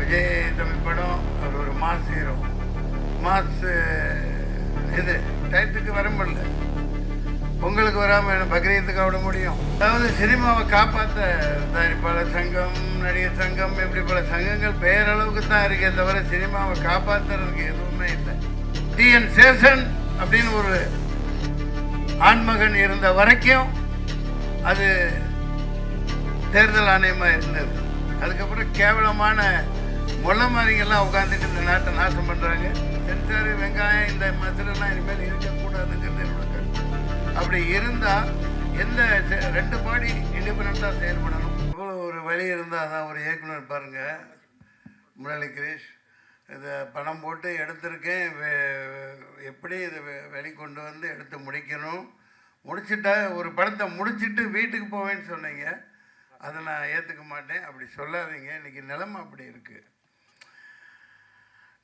விஜய் தமிழ் படம் அது ஒரு மாஸ் ஹீரோ மாஸ் இது டயத்துக்கு வர முடியல. பொங்கலுக்கு வராமல் என்ன பக்ரீத்துக்கு விட முடியும். அதாவது சினிமாவை காப்பாற்ற தயாரிப்பாளர் சங்கம் நடிகர் சங்கம் இப்படி பல சங்கங்கள் பெயரளவுக்கு தான் இருக்கே தவிர சினிமாவை காப்பாற்றுறதுக்கு எதுவுமே இல்லை. டிஎன் சேஷன் அப்படின்னு ஒரு ஆண்மகன் இருந்த வரைக்கும் அது தேர்தல் ஆணையமாக இருந்தது. அதுக்கப்புறம் கேவலமான முள்ள மாதிரிங்கெல்லாம் உட்காந்துட்டு இந்த நாட்டை நாசம் பண்ணுறாங்க சென்சார் வெங்காயம் இந்த மசிலெல்லாம் இனிமேல் இருக்கக்கூடாதுங்கிறது என்னோட கருத்து. அப்படி இருந்தால் எந்த ரெண்டு பாடி இண்டிபெண்ட்டாக செயல்படணும். இவ்வளோ ஒரு வழி இருந்தால் தான் ஒரு இயக்குனர் பாருங்கள் முரளி கிரீஷ் இதை பணம் போட்டு எடுத்திருக்கேன். எப்படி இதை வெ- வெளிக்கொண்டு வந்து எடுத்து முடிக்கணும். முடிச்சிட்டா ஒரு படத்தை முடிச்சுட்டு வீட்டுக்கு போவேன்னு சொன்னீங்க. அதை நான் ஏற்றுக்க மாட்டேன். அப்படி சொல்லாதீங்க. இன்னைக்கு நிலைமை அப்படி இருக்குது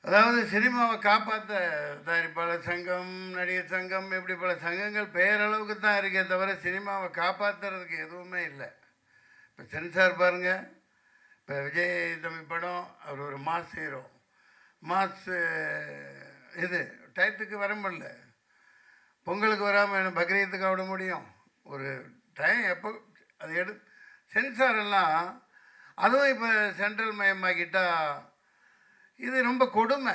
அதாவது சினிமாவை காப்பாற்ற தயாரிப்பாளர் சங்கம் நடிகர் சங்கம் இப்படி பல சங்கங்கள் பெயரளவுக்கு தான் இருக்கே தவிர சினிமாவை காப்பாற்றுறதுக்கு எதுவுமே இல்லை. இப்போ சென்சார் பாருங்கள் இப்போ விஜய் தமிழ் படம் அவர் ஒரு மாஸ் ஹீரோ. மாஸ் இது டயத்துக்கு வர முடியல. பொங்கலுக்கு வராமல் என்ன பக்ரீத்துக்கு விட முடியும்? ஒரு டைம் எப்போ அது எடு சென்சார் எல்லாம் அதுவும் இப்போ சென்ட்ரல் மயமாக்கிட்டால் இது ரொம்ப கொடுமை.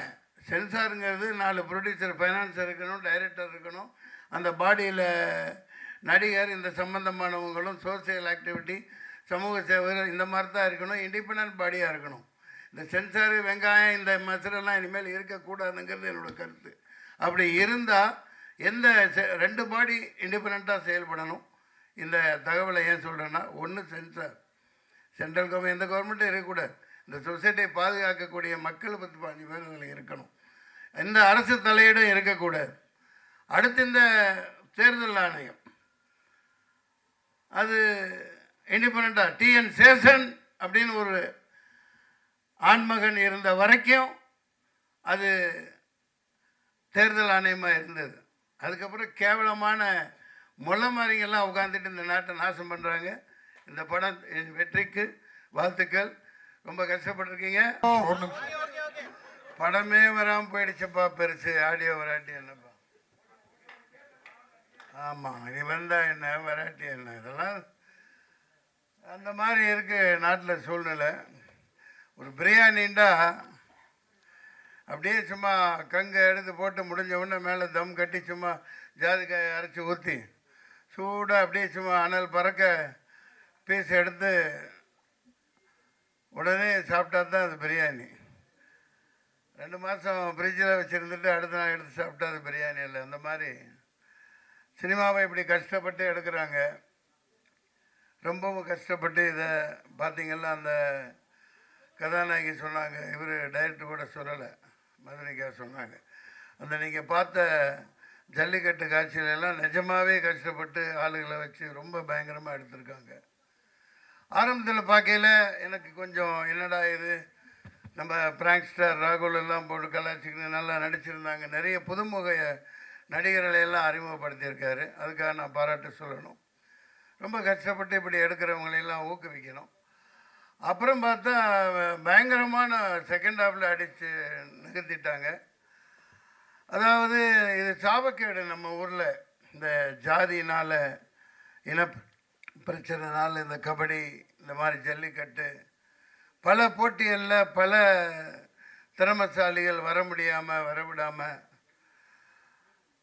சென்சாருங்கிறது நாலு ப்ரொடியூசர் ஃபைனான்சர் இருக்கணும் டைரக்டர் இருக்கணும். அந்த பாடியில் நடிகர் இந்த சம்பந்தமானவங்களும் சோசியல் ஆக்டிவிட்டி சமூக சேவை இந்த மாதிரி தான் இருக்கணும் இண்டிபெண்ட் பாடியாக இருக்கணும். இந்த சென்சாரு வெங்காயம் இந்த மசிலெல்லாம் இனிமேல் இருக்கக்கூடாதுங்கிறது என்னோட கருத்து. அப்படி இருந்தால் எந்த செ- ரெண்டு பாடி இண்டிபெண்ட்டாக செயல்படணும். இந்த தகவலை ஏன் சொல்கிறேன்னா ஒன்று சென்சார். சென்ட்ரல் கவர்மெண்ட் எந்த கவர்மெண்ட்டும் இருக்கக்கூடாது. இந்த சொசைட்டியை பாதுகாக்கக்கூடிய மக்கள் பத்து பாஞ்சு பேர் இதில் இருக்கணும். எந்த அரசு தலையீடும் இருக்கக்கூடாது. அடுத்து இந்த தேர்தல் ஆணையம். அது இண்டிபெண்ட்டாக டிஎன் சேஷன் அப்படின்னு ஒரு ஆண்மகன் இருந்த வரைக்கும் அது தேர்தல் ஆணையமாக இருந்தது. அதுக்கப்புறம் கேவலமான முள்ள மாதிரிங்கெல்லாம் உட்காந்துட்டு இந்த நாட்டை நாசம் பண்ணுறாங்க இந்த படம் என் வெற்றிக்கு வாழ்த்துக்கள். ரொம்ப கஷ்டப்பட்டிருக்கீங்க? ஒரு நிமிஷம் படமே வராமல் போயிடுச்சுப்பா பெருசு. ஆடியோ வராட்டி என்னப்பா? ஆமாம் நீ வந்தா என்ன வராட்டி என்ன? இதெல்லாம் அந்த மாதிரி இருக்கு நாட்டில் சூழ்நிலை. ஒரு பிரியாணிண்டா அப்படியே சும்மா கங்கை எடுத்து போட்டு முடிஞ்ச உடனே மேலே தம் கட்டி சும்மா ஜாதிக்காயை அரைச்சி ஊற்றி சூடாக அப்படியே சும்மா அனல் பறக்க பீஸ் எடுத்து உடனே சாப்பிட்டா தான் அது பிரியாணி. ரெண்டு மாதம் ஃப்ரிட்ஜில் வச்சுருந்துட்டு அடுத்த நாள் எடுத்து சாப்பிட்டா அது பிரியாணி இல்லை. அந்த மாதிரி சினிமாவை இப்படி கஷ்டப்பட்டு எடுக்கிறாங்க. ரொம்பவும் கஷ்டப்பட்டு இதை பார்த்திங்கன்னா அந்த கதாநாயகி சொன்னாங்க. இவர் டைரக்டர் கூட சொல்லலை. மதுரைக்கா சொன்னாங்க. அந்த நீங்கள் பார்த்த ஜல்லிக்கட்டு காட்சியிலெல்லாம் நிஜமாகவே கஷ்டப்பட்டு ஆளுகளை வச்சு ரொம்ப பயங்கரமாக எடுத்திருக்காங்க. ஆரம்பத்தில் பார்க்கையில் எனக்கு கொஞ்சம் என்னடா இது? நம்ம பிராங்க்ஸ்டர் ராகுல் எல்லாம் போட்டு கலாச்சிக்கிட்டு நல்லா நடிச்சிருந்தாங்க. நிறைய புதுமுக நடிகர்களை எல்லாம் அறிமுகப்படுத்தியிருக்காரு. அதுக்காக நான் பாராட்டு சொல்லணும். ரொம்ப கஷ்டப்பட்டு இப்படி எடுக்கிறவங்களையெல்லாம் ஊக்குவிக்கணும். அப்புறம் பார்த்தா பயங்கரமான செகண்ட் ஹாஃபில் அடித்து நிகழ்த்திட்டாங்க அதாவது இது சாபக்கேடு நம்ம ஊரில். இந்த ஜாதியினால் இன பிரச்சனைனால இந்த கபடி இந்த மாதிரி ஜல்லிக்கட்டு பல போட்டிகளில் பல திறமசாலிகள் வர முடியாமல் வரவிடாமல்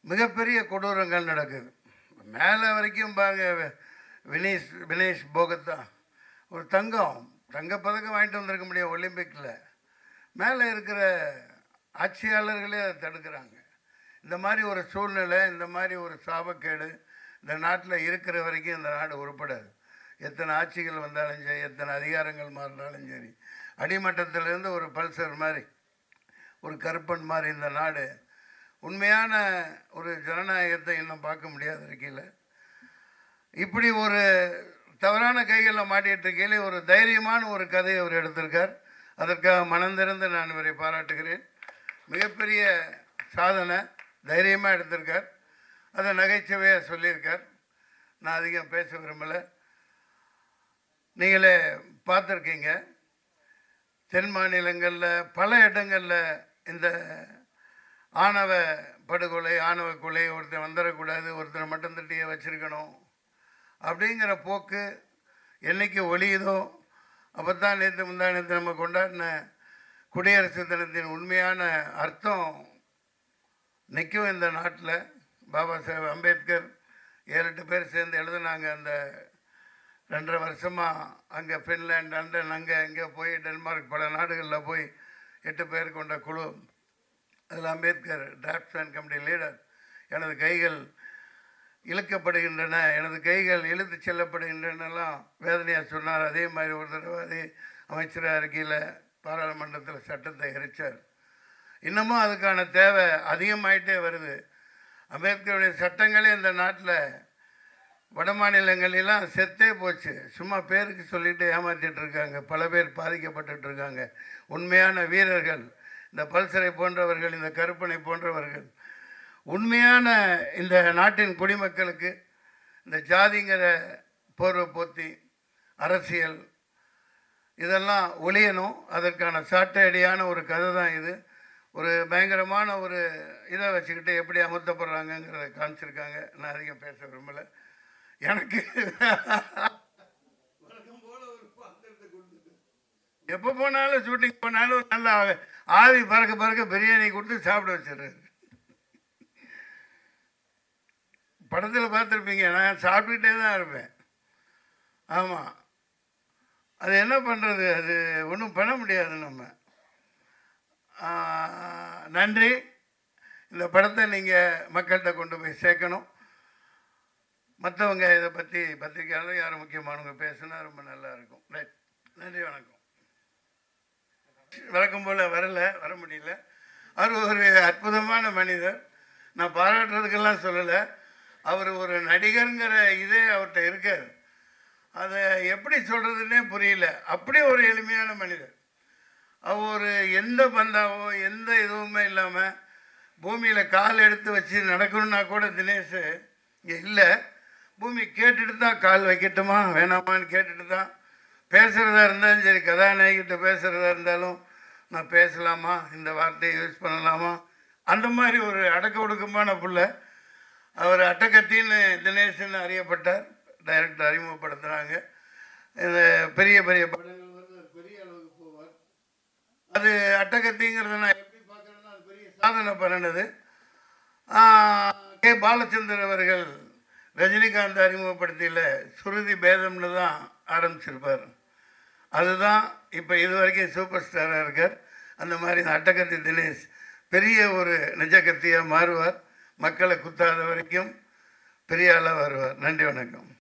மிகப்பெரிய கொடூரங்கள் நடக்குது. மேலே வரைக்கும் பாருங்க வி- வினேஷ் வினேஷ் போகத்தா ஒரு தங்கம் தங்கப்பதக்கம் வாங்கிட்டு வந்திருக்க முடியும் ஒலிம்பிக்கில் மேலே இருக்கிற ஆட்சியாளர்களே அதை தடுக்கிறாங்க. இந்த மாதிரி ஒரு சூழ்நிலை இந்த மாதிரி ஒரு சாபக்கேடு இந்த நாட்டில் இருக்கிற வரைக்கும் இந்த நாடு உருப்படாது. எத்தனை ஆட்சிகள் வந்தாலும் சரி எத்தனை அதிகாரங்கள் மாறினாலும் சரி அடிமட்டத்திலேருந்து ஒரு பல்சர் மாதிரி ஒரு கருப்பன் மாதிரி இந்த நாடு உண்மையான ஒரு ஜனநாயகத்தை இன்னும் பார்க்க முடியாத இருக்கையில் இப்படி ஒரு தவறான கைகளில் மாட்டிகிட்டு இருக்கையிலே ஒரு தைரியமான ஒரு கதையை அவர் எடுத்திருக்கார். அதற்காக மனந்திறந்து நான் இவரை பாராட்டுகிறேன். மிகப்பெரிய சாதனை தைரியமாக எடுத்திருக்கார். அதை நகைச்சுவையாக சொல்லியிருக்கார். நான் அதிகம் பேச விரும்பலை. நீங்களே பார்த்துருக்கீங்க. தென் மாநிலங்களில் பல இடங்களில் இந்த ஆணவ படுகொலை ஆணவ கொலை ஒருத்தர் வந்துடக்கூடாது ஒருத்தர் மட்டும் தட்டியே வச்சுருக்கணும் அப்படிங்கிற போக்கு என்றைக்கு ஒழியுதோ அப்போ தான் நேற்று முந்தா நேற்று நம்ம கொண்டாடின குடியரசு தினத்தின் உண்மையான அர்த்தம் நிற்கும் இந்த நாட்டில். பாபா சாஹேப் அம்பேத்கர் ஏழு எட்டு பேர் சேர்ந்து எழுதுனாங்க அந்த ரெண்டரை வருஷமாக அங்கே ஃபின்லேண்ட் லண்டன் அங்கே இங்கே போய் டென்மார்க் பல நாடுகளில் போய் எட்டு பேர் கொண்ட குழு. அதில் அம்பேத்கர் டிராப்ட்ஸ்மேன் கமிட்டி லீடர் எனது கைகள் இழுக்கப்படுகின்றன. எனது கைகள் இழுத்து செல்லப்படுகின்றனலாம் வேதனையாக சொன்னார். அதே மாதிரி ஒரு தடவை அதே அமைச்சராக இருக்கையில் பாராளுமன்றத்தில் சட்டத்தை எரிச்சார். இன்னமும் அதுக்கான தேவை அதிகமாயிட்டே வருது. அம்பேத்கருடைய சட்டங்களே இந்த நாட்டில் வட மாநிலங்களெல்லாம் செத்தே போச்சு. சும்மா பேருக்கு சொல்லிட்டு ஏமாற்றிட்டு இருக்காங்க பல பேர் பாதிக்கப்பட்டுட்டு இருக்காங்க உண்மையான வீரர்கள் இந்த பல்சரை போன்றவர்கள் இந்த கருப்பனை போன்றவர்கள் உண்மையான இந்த நாட்டின் குடிமக்களுக்கு இந்த ஜாதிங்கிற போர்வை போத்தி அரசியல் இதெல்லாம் ஒழியணும். அதற்கான சாட்டையடியான ஒரு கதை தான் இது. ஒரு பயங்கரமான ஒரு இதை வச்சுக்கிட்டு எப்படி அமர்த்தப்படுறாங்கங்கிறத காமிச்சிருக்காங்க. நான் அதிகம் பேச விரும்பலை. எனக்கு எப்போ போனாலும் ஷூட்டிங் போனாலும் நல்ல ஆவி- ஆவி பறக்க பறக்க பிரியாணி கொடுத்து சாப்பிட வச்சிடுறாரு. படத்தில் பார்த்துருப்பீங்க நான் சாப்பிட்டுக்கிட்டே தான் இருப்பேன். ஆமாம் அது என்ன பண்ணுறது அது ஒன்றும் பண்ண முடியாது நம்ம. நன்றி. இந்த படத்தை நீங்கள் மக்கள்கிட்ட கொண்டு போய் சேர்க்கணும். மற்றவங்க இதை பற்றி பத்திரிக்கையாளர் யாரும் முக்கியமானவங்க பேசுனா ரொம்ப நல்லா இருக்கும். ரைட். நன்றி வணக்கம். வழக்கம் போல் வரல வர முடியல. அவர் ஒரு அற்புதமான மனிதர். நான் பாராட்டுறதுக்கெல்லாம் சொல்லலை. அவர் ஒரு நடிகருங்கிற இதே அவர்கிட்ட இருக்காது அதை எப்படி சொல்கிறதுனே புரியல. அப்படி ஒரு எளிமையான மனிதர். அவர் எந்த பந்தாவோ எந்த இதுவுமே இல்லாமல் பூமியில் கால் எடுத்து வச்சு நடக்கணும்னா கூட தினேஷ் இங்கே இல்லை. பூமி கேட்டுட்டு தான் கால் வைக்கட்டுமா வேணாமான்னு கேட்டுட்டு தான் பேசுகிறதா இருந்தாலும் சரி கதாநாயகிட்ட பேசுகிறதா இருந்தாலும் நான் பேசலாமா? இந்த வார்த்தையை யூஸ் பண்ணலாமா? அந்த மாதிரி ஒரு அடக்க ஒடுக்கமான பிள்ளை. அவர் அட்டக்கத்தின்னு தினேஷ்னு அறியப்பட்டார். டைரக்டர் அறிமுகப்படுத்துகிறாங்க இந்த பெரிய பெரிய படங்கள் வந்து ஒரு பெரிய அளவுக்கு போவார் அது அட்டகத்திங்கிறத நான் எப்படி பார்க்குறேன்னா அது பெரிய சாதனை பண்ணினது. கே. பாலச்சந்தர் அவர்கள் ரஜினிகாந்த் அறிமுகப்படுத்தியில் சுருதி பேதம்னு தான் ஆரம்பிச்சிருப்பார். அதுதான் இப்போ இது வரைக்கும் சூப்பர் ஸ்டாராக இருக்கார். அந்த மாதிரி இந்த அட்டகத்தி தினேஷ் பெரிய ஒரு நிஜகத்தியாக மாறுவார். மக்களை குத்தாத வரைக்கும் பெரிய ஆளாக வருவார். நன்றி வணக்கம்.